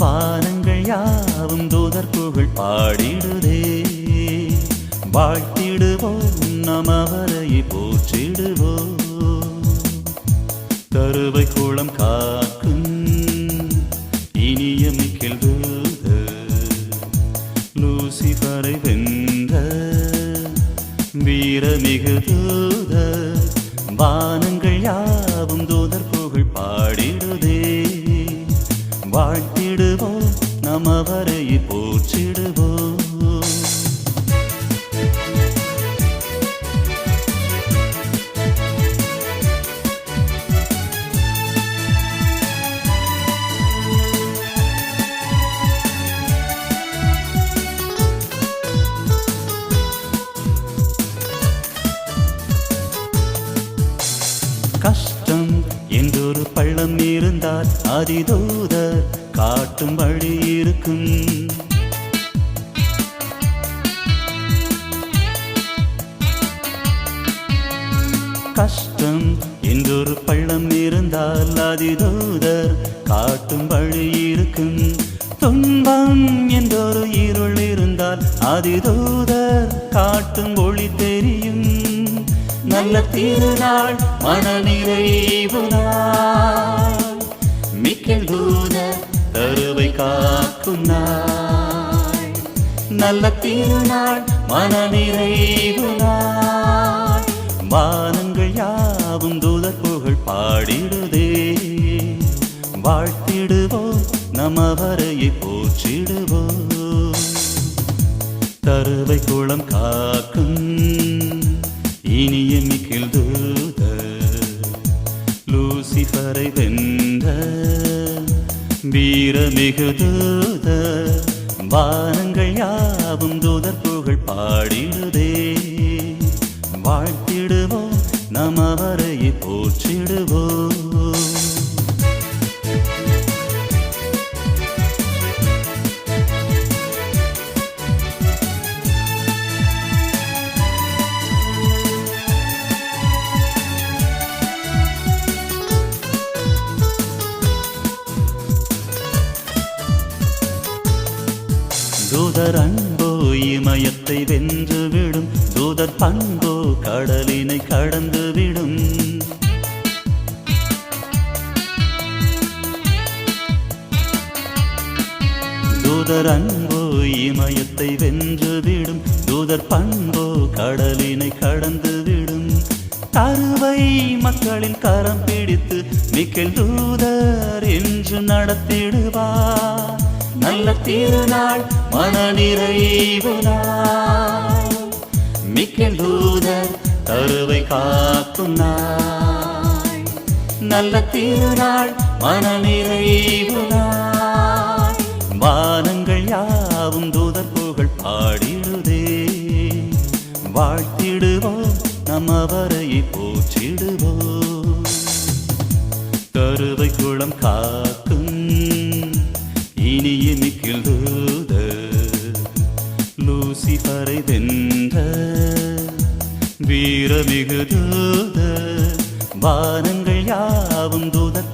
வானங்கள் யாவும் தூதர் புகழ் பாடிடுதே. வாழ்த்திடுவோம் நம் அவரை போற்றிடுவோம். கருவை குளம் காக்கும் இனிய மிக்கில் லூசிபரை வென்ற வீரமிகு தூத வானங்கள் யாவும் தூதர் புகழ் பாடி நம் அவரை ஒரு பள்ளம் இருந்தால் அதிதூதர் காட்டும் வழி இருக்கும். கஷ்டம் என்றொரு பள்ளம் இருந்தால் அதிதூதர் காட்டும் வழி இருக்கும். துன்பம் என்றொரு இருள் இருந்தால் அதிதூதர் காட்டும் ஒளி தெரியும். நல்ல திருநாள் மனநிறைவு நாள். நல்ல திருநாள் மனநிறைவு நாள். வானங்கள் யாவும் தூதர் புகழ் பாடிடுதே. வாழ்த்திடுவோம் நம்ம வரையை போற்றிடுவோம் தருவை குளம் காக்கும் இனிய மிகில் தூத லூசிஃபரை வென்ற வீரமிகு தூத வானங்கள் யாவும் தூதர் புகழ் பாடிடுதே. வாழ்த்திடுவோம் நம் அவரை போற்றிடுவோம். தூதர் அன்போ இமயத்தை வென்றுவிடும் தூதர் பண்போ கடலினை கடந்துவிடும் தூதர் அன்போ இமயத்தை வென்றுவிடும் தூதர் பண்போ கடலினை கடந்துவிடும் தருவை மக்களின் கரம் பிடித்து மிக்கல் தூதர் என்று நடத்திடுவார். நல்ல திருநாள் மனநிறைவு நாள். மிக்கல் தருவை காக்கும் நாள். நல்ல திருநாள் மனநிறைவு நாள். வானங்கள் யாவும் தூதர் புகழ் பாடிடுதே. வாழ்த்திடுவோம் நம் அவரை போற்றிடுவோம். கருவை குளம் கா லூசிபரை வென்ற வீரமிகு தூத வானங்கள் யாவும் தூதர்